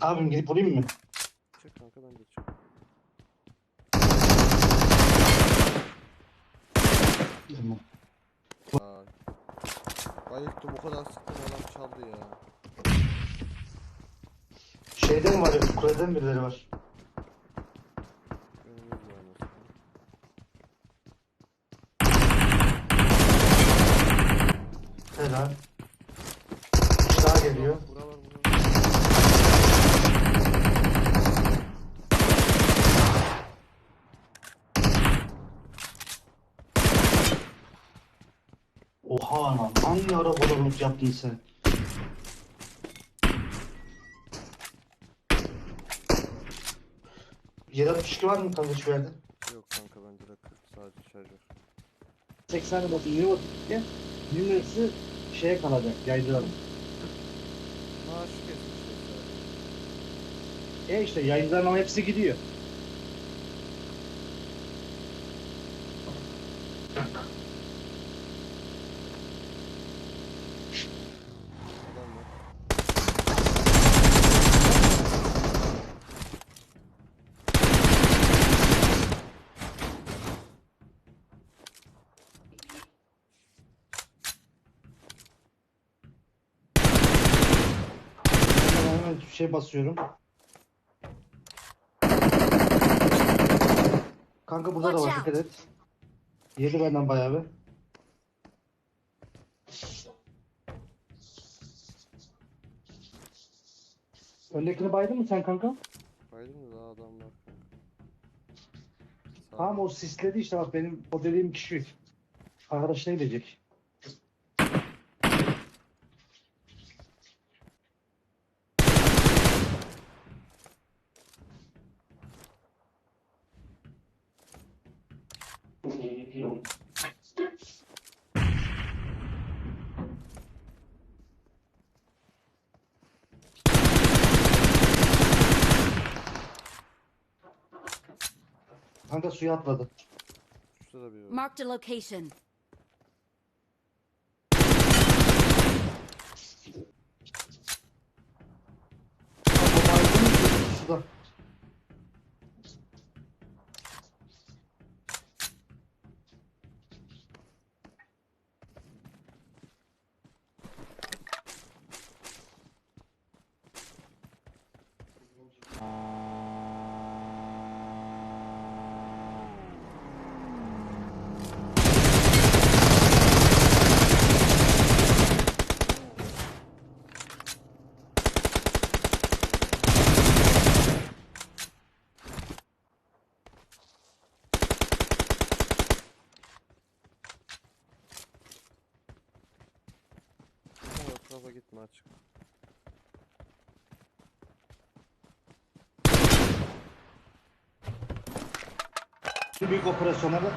Abim gidip vurayım mı? Çık kanka ben çık. Tamam. Aa. Bayılttım o kadar sıktım adam çaldı ya. Şeyde mi var? ya, Kulede mi birileri var? Önümüz var. Helal. Kişi daha geliyor. Ara bulalık yaptın sen? Yere 62 var mı kanka şu yerde? Yok kanka bende de 40 sadece şarjör. 80'e basın. Yine basın. Numarası şeye kalacak. Yaydılarım. Maaşı kesmişler. E işte yayınların ama hepsi gidiyor. Adam var. Ben hemen şey basıyorum. Kanka burada da var dikkat et. Yedi benden bayağı bir. Öndekini baydın mı sen kanka? Baydım da daha adam var kanka. Sağ Tamam o sisledi işte bak benim o dediğim kişi. Arkadaşına gidecek. Kanka suya atladı. Şurada da biri var. Marked a location. Kanka baydın mı? Suda. Sen o En büyük operasyonlardan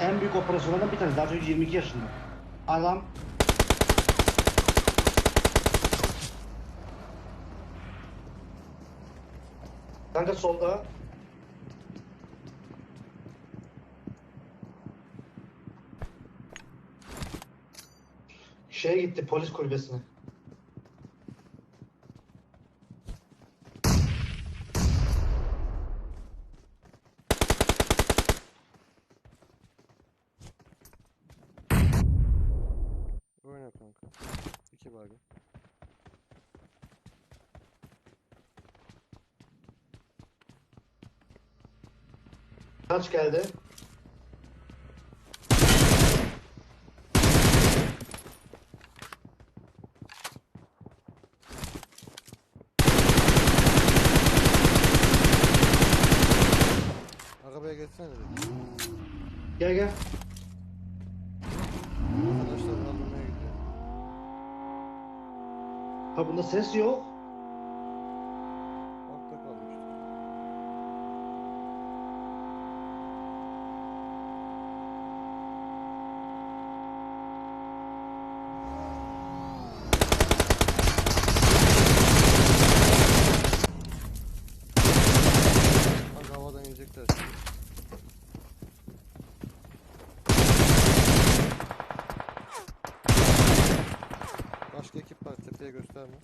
en büyük operasyonlardan bir tanesi. Daha önce 22 yaşında. Adam Kanka solda. Şeye gitti polis kulübesine. Kanka. İki baygın. Kaç geldi? Arabaya geçsene. Gel gel. Ha bunda ses yok. Altta kalmıştır. Bak havadan inecekler. gösterme.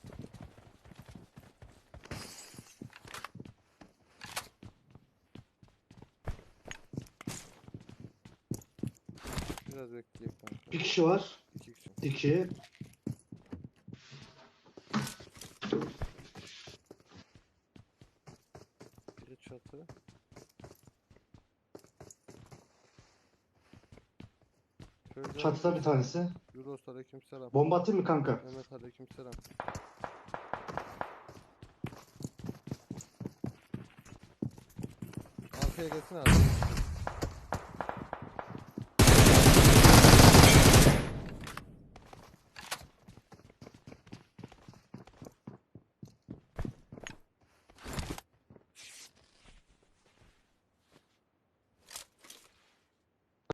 Biraz bekleyip kanka. Bir kişi var. İki kişi. İki. Biri çatı. Çatıda bir tanesi. Euros aleykümselam. Bomba atayım mı kanka? Mehmet aleykümselam. Arkaya gelsin abi.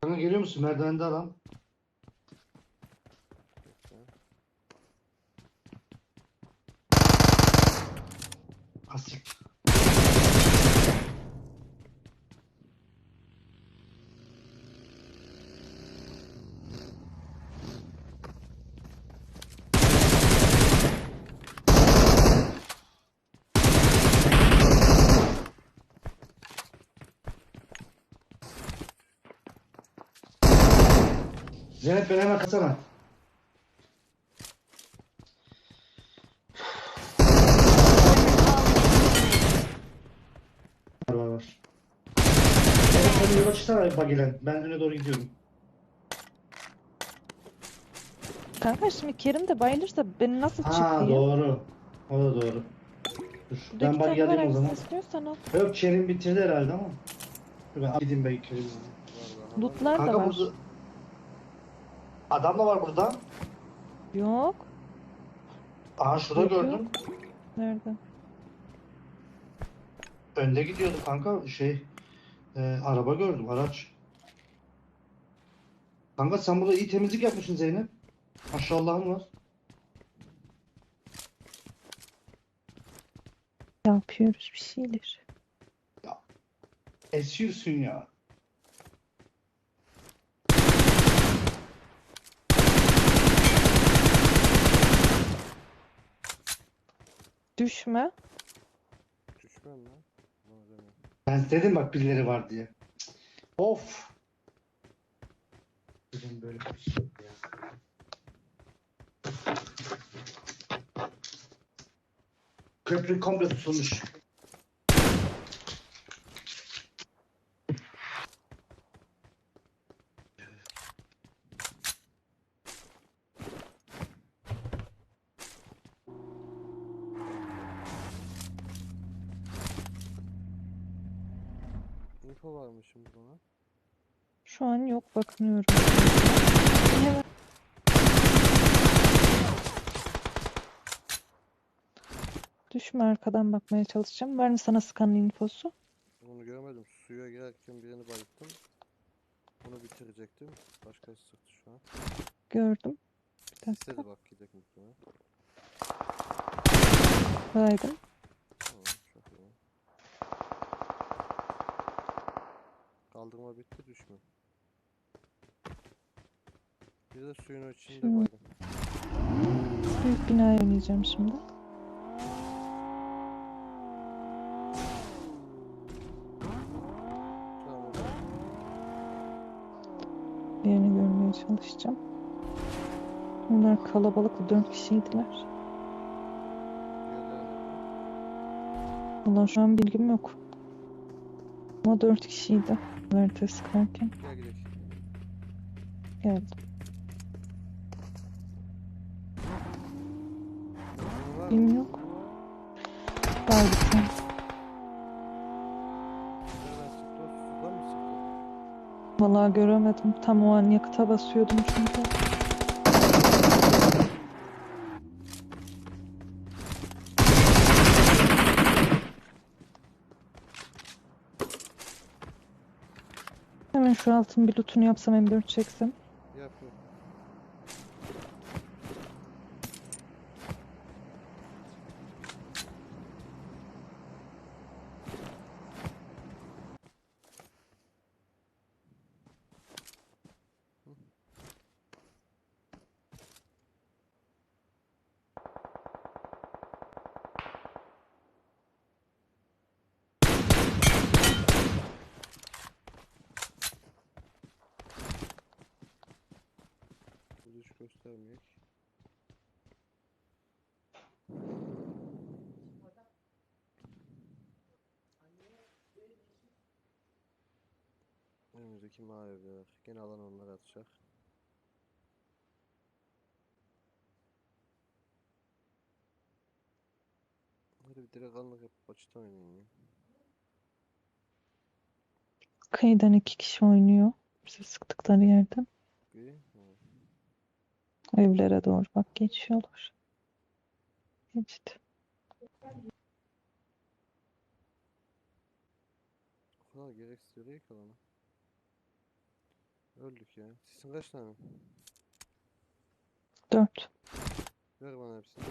Kanka geliyor musun? Merdivende adam. Zeynep beni hemen katsana. Var var var. Evet hadi yola çıksana bagilen. Ben öne doğru gidiyorum. Kanka şimdi Kerim de bayılırsa beni nasıl Ha çıkayım? doğru. O da doğru. Dur. Buradaki Ben bagi takım alayım o zaman. istiyorsan al. Yok Kerim bitirdi herhalde ama. Dur ben gideyim ben Kerim'e. Var daha. Lootlar da Kanka var. burada... Adam da var burada. Yok. Aha şurada Yok, gördüm. yok. Nerede? Önde gidiyordu kanka şey. e, araba gördüm araç. Kanka sen burada iyi temizlik yapmışsın Zeynep. Maşallahın var. Yapıyoruz bir şeyler. Esiyorsun ya. Düşme. Düşmem lan. Malzeme. Ben dedim bak birileri var diye. Cık. Of. Dedim böyle bir şey ya. Köprü komple tutulmuş. Info var mı şimdi buna? Şu an yok bakmıyorum. Hemen. Düşme arkadan bakmaya çalışacağım. Var mı sana sıkan infosu? Onu görmedim. Suya girerken birini bayılttım. Bunu bitirecektim. Başkası sıktı şu an. Gördüm. Bir dakika. İstedi bak gidecek muhtemelen. Baydın. Kaldırma bitti düşme. Bir de suyun içinde baydım. Büyük binaya oynayacağım şimdi. Tamam o da Yerini görmeye çalışacağım. Bunlar kalabalıklı dört kişiydiler. diğerleri nerede? Valla şu an bilgim yok. Ama dört kişiydi. Harita sıkarken Gel gidelim. geldim. Bilgim yok. Mı sıktı? Valla göremedim. Tam o an yakıta basıyordum çünkü. Hemen şu altın bir lootunu yapsam M4 çeksem. dönecek. Önümüzdeki mavi bir. Gene alan onlara atacak. Hadi bir direkt anlık yapıp açıda oynayın ya. Kayıdan iki kişi oynuyor. Bize sıktıkları yerden. Evlere doğru bak geçiyorlar. Geçti. O kadar gereksiz ki alana. Öldük ya. Sizin kaç tane? Dört. Ver bana hepsini.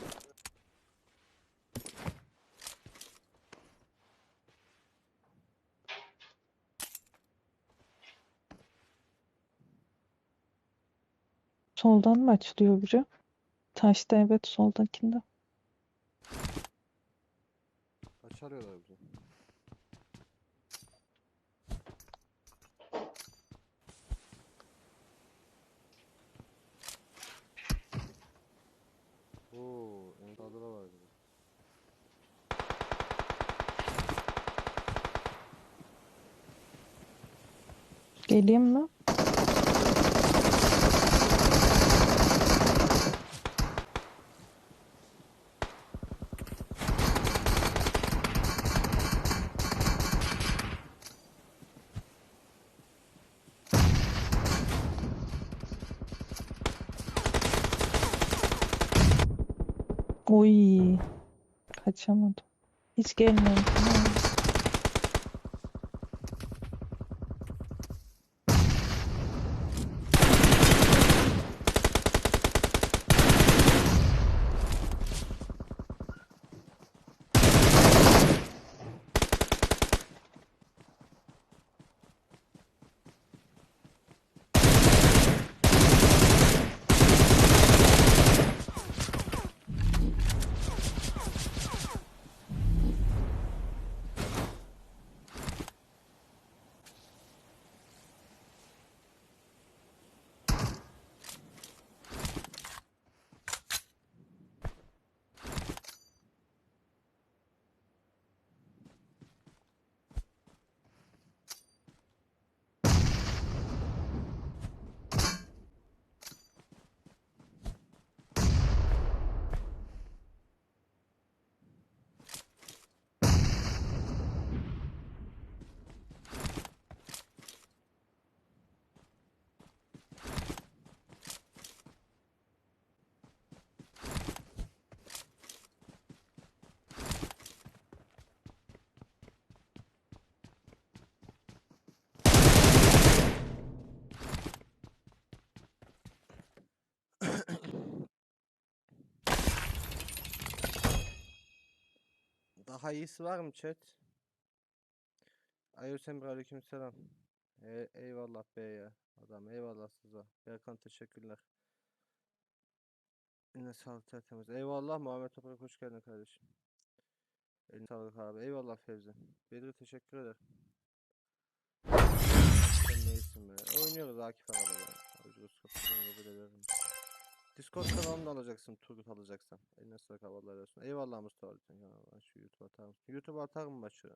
Soldan mı açılıyor biri? Taşta evet soldakinde. Açarıyorlar bizi. Oo, en sağda da var biri. Geleyim mi? Oy. Kaçamadım. Hiç gelmiyorum. Daha iyisi var mı chat? Ayos Emre aleykümselam. E eyvallah be ya. Adam eyvallah size. Berkan teşekkürler. Eline sağlık tertemiz. Eyvallah Muhammed Toprak hoş geldin kardeşim. Eline sağlık abi. Eyvallah Fevzi. Bedri teşekkür ederim. Sen neysin be? Oynuyoruz Akif abi. Ucuz kapıdan da böyle veririm. Discord kanalını alacaksın, Turgut alacaksan. Eline sağlık havalar olsun. Eyvallah Mustafa Altan. Ya şu YouTube atar mısın? YouTube atar mı başı?